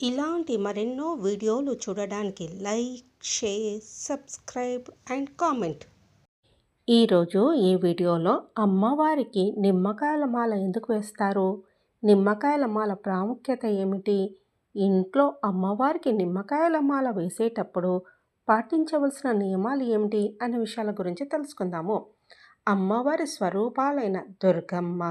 ఇలాంటి మరెన్నో వీడియోలు చూడడానికి like share subscribe and comment. ఈరోజు ఈ వీడియోలో అమ్మవారికి నిమ్మకాయల మాల ఎందుకు వేస్తారు? నిమ్మకాయల మాల ప్రాముఖ్యత ఏమిటి? ఇంట్లో అమ్మవారికి నిమ్మకాయల మాల వేసేటప్పుడు పాటించవలసిన నియమాలు ఏమిటి అనే విషయాల గురించి తెలుసుకుందాము. అమ్మవారి స్వరూపాలైన దుర్గమ్మ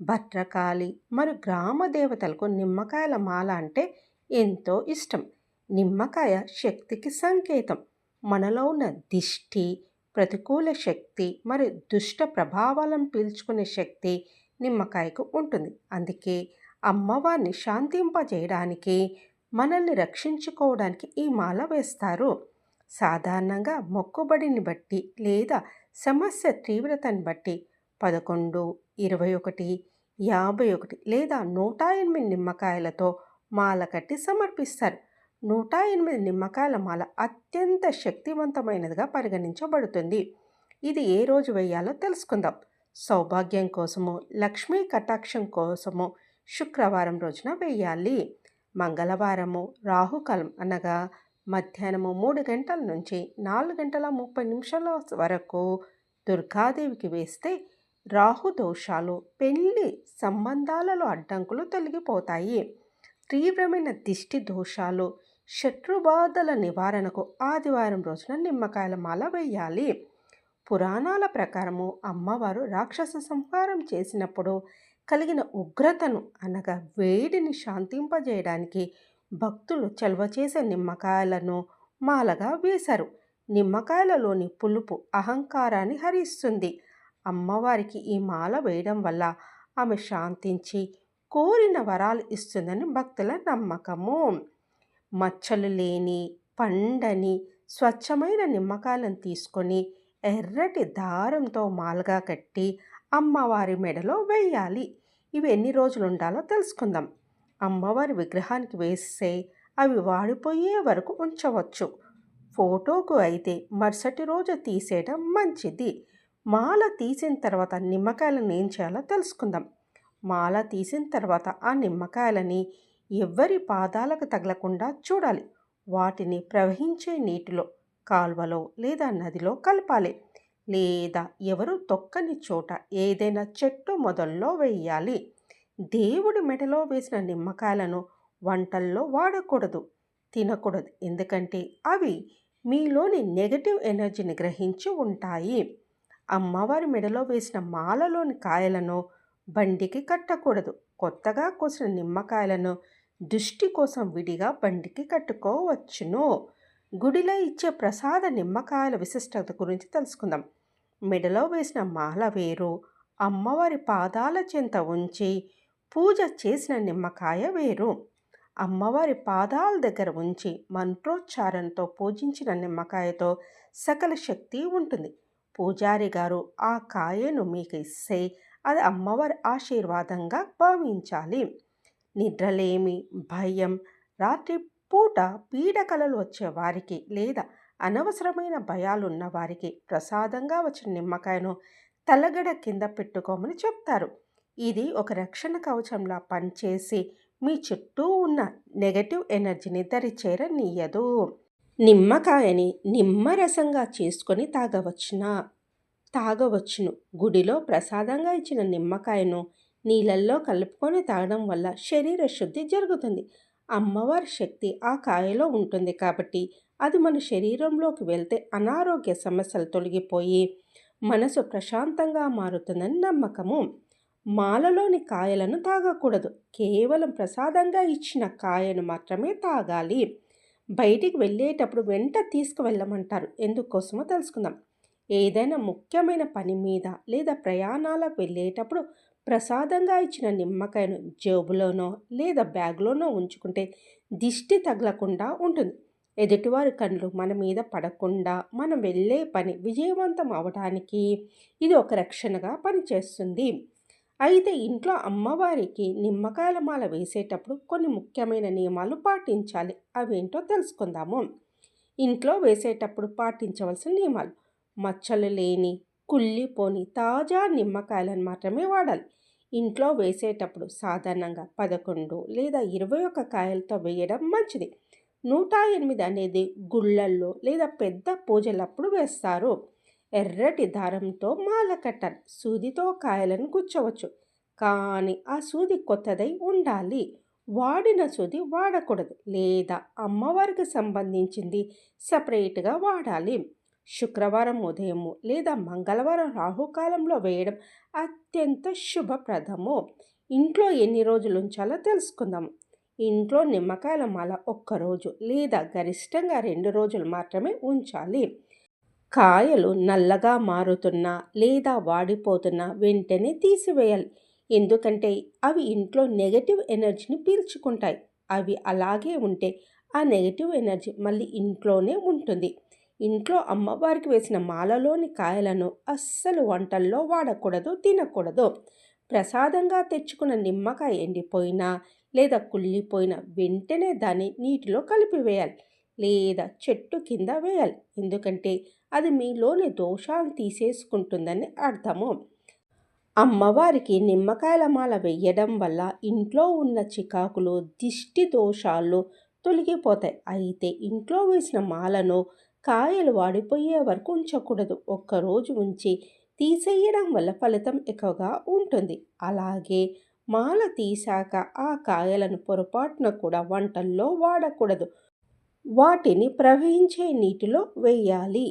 భద్రకాళి మరియు గ్రామ దేవతలకు నిమ్మకాయల మాల అంటే ఎంతో ఇష్టం. నిమ్మకాయ శక్తికి సంకేతం. మనలో ఉన్న దిష్టి ప్రతికూల శక్తి మరియు దుష్ట ప్రభావాలను పీల్చుకునే శక్తి నిమ్మకాయకు ఉంటుంది. అందుకే అమ్మవారిని శాంతింపజేయడానికి మనల్ని రక్షించుకోవడానికి ఈ మాల వేస్తారు. సాధారణంగా మొక్కుబడిని బట్టి లేదా సమస్య తీవ్రతను బట్టి పదకొండు ఇరవై ఒకటి యాభై ఒకటి లేదా నూట ఎనిమిది నిమ్మకాయలతో మాల కట్టి సమర్పిస్తారు. నూట ఎనిమిది నిమ్మకాయల మాల అత్యంత శక్తివంతమైనదిగా పరిగణించబడుతుంది. ఇది ఏ రోజు వేయాలో తెలుసుకుందాం. సౌభాగ్యం కోసము లక్ష్మీ కటాక్షం కోసము శుక్రవారం రోజున వేయాలి. మంగళవారము రాహుకాలం అనగా మధ్యాహ్నము మూడు గంటల నుంచి నాలుగు గంటల ముప్పై నిమిషాల వరకు దుర్గాదేవికి వేస్తే రాహు దోషాలు పెళ్ళి సంబంధాలలో అడ్డంకులు తొలగిపోతాయి. తీవ్రమైన దిష్టి దోషాలు శత్రుబాధల నివారణకు ఆదివారం రోజున నిమ్మకాయల మాల వేయాలి. పురాణాల ప్రకారము అమ్మవారు రాక్షస సంహారం చేసినప్పుడు కలిగిన ఉగ్రతను అనగా వేడిని శాంతింపజేయడానికి భక్తులు చలువ చేసే నిమ్మకాయలను మాలగా వేశారు. నిమ్మకాయలలోని పులుపు అహంకారాన్ని హరిస్తుంది. అమ్మవారికి ఈ మాల వేయడం వల్ల ఆమె శాంతించి కోరిన వరాలు ఇస్తుందని భక్తుల నమ్మకము. మచ్చలు లేని పండని స్వచ్ఛమైన నిమ్మకాయలను తీసుకొని ఎర్రటి దారంతో మాలగా కట్టి అమ్మవారి మెడలో వేయాలి. ఇవి ఎన్ని రోజులు ఉండాలో తెలుసుకుందాం. అమ్మవారి విగ్రహానికి వేస్తే అవి వాడిపోయే వరకు ఉంచవచ్చు. ఫోటోకు అయితే మరుసటి రోజు తీసేయడం మంచిది. మాల తీసిన తర్వాత నిమ్మకాయలను ఏం చేయాలో తెలుసుకుందాం. మాల తీసిన తర్వాత ఆ నిమ్మకాయలని ఎవ్వరి పాదాలకు తగలకుండా చూడాలి. వాటిని ప్రవహించే నీటిలో కాల్వలో లేదా నదిలో కలపాలి. లేదా ఎవరు తొక్కని చోట ఏదైనా చెట్టు మొదల్లో వేయాలి. దేవుడి మెడలో వేసిన నిమ్మకాయలను వంటల్లో వాడకూడదు తినకూడదు. ఎందుకంటే అవి మీలోని నెగటివ్ ఎనర్జీని గ్రహించి ఉంటాయి. అమ్మవారి మెడలో వేసిన మాలలోని కాయలను బండికి కట్టకూడదు. కొత్తగా కోసిన నిమ్మకాయలను దృష్టి కోసం విడిగా బండికి కట్టుకోవచ్చును. గుడిలో ఇచ్చే ప్రసాద నిమ్మకాయల విశిష్టత గురించి తెలుసుకుందాం. మెడలో వేసిన మాల వేరు అమ్మవారి పాదాల చెంత ఉంచి పూజ చేసిన నిమ్మకాయ వేరు. అమ్మవారి పాదాల దగ్గర ఉంచి మంత్రోచ్చారణతో పూజించిన నిమ్మకాయతో సకల శక్తి ఉంటుంది. పూజారి గారు ఆ కాయను మీకు ఇస్తే అది అమ్మవారి ఆశీర్వాదంగా భావించాలి. నిద్రలేమి భయం రాత్రి పూట పీడకలలు వచ్చే వారికి లేదా అనవసరమైన భయాలున్న వారికి ప్రసాదంగా వచ్చిన నిమ్మకాయను తలగడ కింద పెట్టుకోమని చెప్తారు. ఇది ఒక రక్షణ కవచంలా పనిచేసి మీ చుట్టూ ఉన్న నెగటివ్ ఎనర్జీని దరిచేరనీయదు. నిమ్మకాయని నిమ్మరసంగా చేసుకొని తాగవచ్చునా? తాగవచ్చును. గుడిలో ప్రసాదంగా ఇచ్చిన నిమ్మకాయను నీళ్ళల్లో కలుపుకొని తాగడం వల్ల శరీర శుద్ధి జరుగుతుంది. అమ్మవారి శక్తి ఆ కాయలో ఉంటుంది కాబట్టి అది మన శరీరంలోకి వెళ్తే అనారోగ్య సమస్యలు తొలగిపోయి మనసు ప్రశాంతంగా మారుతుందని నమ్మకము. మాలలోని కాయలను తాగకూడదు. కేవలం ప్రసాదంగా ఇచ్చిన కాయను మాత్రమే తాగాలి. బయటికి వెళ్ళేటప్పుడు వెంట తీసుకువెళ్ళమంటారు. ఎందుకోసమో తెలుసుకుందాం. ఏదైనా ముఖ్యమైన పని మీద లేదా ప్రయాణాలకు వెళ్ళేటప్పుడు ప్రసాదంగా ఇచ్చిన నిమ్మకాయను జేబులోనో లేదా బ్యాగ్లోనో ఉంచుకుంటే దిష్టి తగలకుండా ఉంటుంది. ఎదుటివారి కళ్ళు మన మీద పడకుండా మనం వెళ్ళే పని విజయవంతం అవడానికి ఇది ఒక రక్షణగా పనిచేస్తుంది. అయితే ఇంట్లో అమ్మవారికి నిమ్మకాయల మాల వేసేటప్పుడు కొన్ని ముఖ్యమైన నియమాలు పాటించాలి. అవేంటో తెలుసుకుందాము. ఇంట్లో వేసేటప్పుడు పాటించవలసిన నియమాలు. మచ్చలు లేని కుళ్ళిపోని తాజా నిమ్మకాయలను మాత్రమే వాడాలి. ఇంట్లో వేసేటప్పుడు సాధారణంగా పదకొండు లేదా ఇరవై ఒక్క కాయలతో వేయడం మంచిది. నూట ఎనిమిది అనేది గుళ్ళల్లో లేదా పెద్ద పూజలప్పుడు వేస్తారు. ఎర్రటి దారంతో మాల కట్టాలి. సూదితో కాయలను గుచ్చవచ్చు. కానీ ఆ సూది కొత్తదై ఉండాలి. వాడిన సూది వాడకూడదు. లేదా అమ్మవారికి సంబంధించింది సపరేట్గా వాడాలి. శుక్రవారం ఉదయము లేదా మంగళవారం రాహుకాలంలో వేయడం అత్యంత శుభప్రదము. ఇంట్లో ఎన్ని రోజులు ఉంచాలో తెలుసుకుందాం. ఇంట్లో నిమ్మకాయల మాల ఒక్కరోజు లేదా గరిష్టంగా రెండు రోజులు మాత్రమే ఉంచాలి. కాయలు నల్లగా మారుతున్నా లేదా వాడిపోతున్నా వెంటనే తీసివేయాలి. ఎందుకంటే అవి ఇంట్లో నెగటివ్ ఎనర్జీని పీల్చుకుంటాయి. అవి అలాగే ఉంటే ఆ నెగటివ్ ఎనర్జీ మళ్ళీ ఇంట్లోనే ఉంటుంది. ఇంట్లో అమ్మవారికి వేసిన మాలలోని కాయలను అస్సలు వంటల్లో వాడకూడదు తినకూడదు. ప్రసాదంగా తెచ్చుకున్న నిమ్మకాయ ఎండిపోయినా లేదా కుళ్ళిపోయిన వెంటనే దాన్ని నీటిలో కలిపివేయాలి లేదా చెట్టు కింద వేయాలి. ఎందుకంటే అది మీలోని దోషాలను తీసేసుకుంటుందని అర్థము. అమ్మవారికి నిమ్మకాయల మాల వేయడం వల్ల ఇంట్లో ఉన్న చికాకులు దిష్టి దోషాలు తొలగిపోతాయి. అయితే ఇంట్లో వేసిన మాలను కాయలు వాడిపోయే వరకు ఉంచకూడదు. ఒక్కరోజు ఉంచి తీసేయడం వల్ల ఫలితం ఎక్కువగా ఉంటుంది. అలాగే మాల తీసాక ఆ కాయలను పొరపాటున కూడా వంటల్లో వాడకూడదు. వాటిని ప్రవహించే నీటిలో వేయాలి.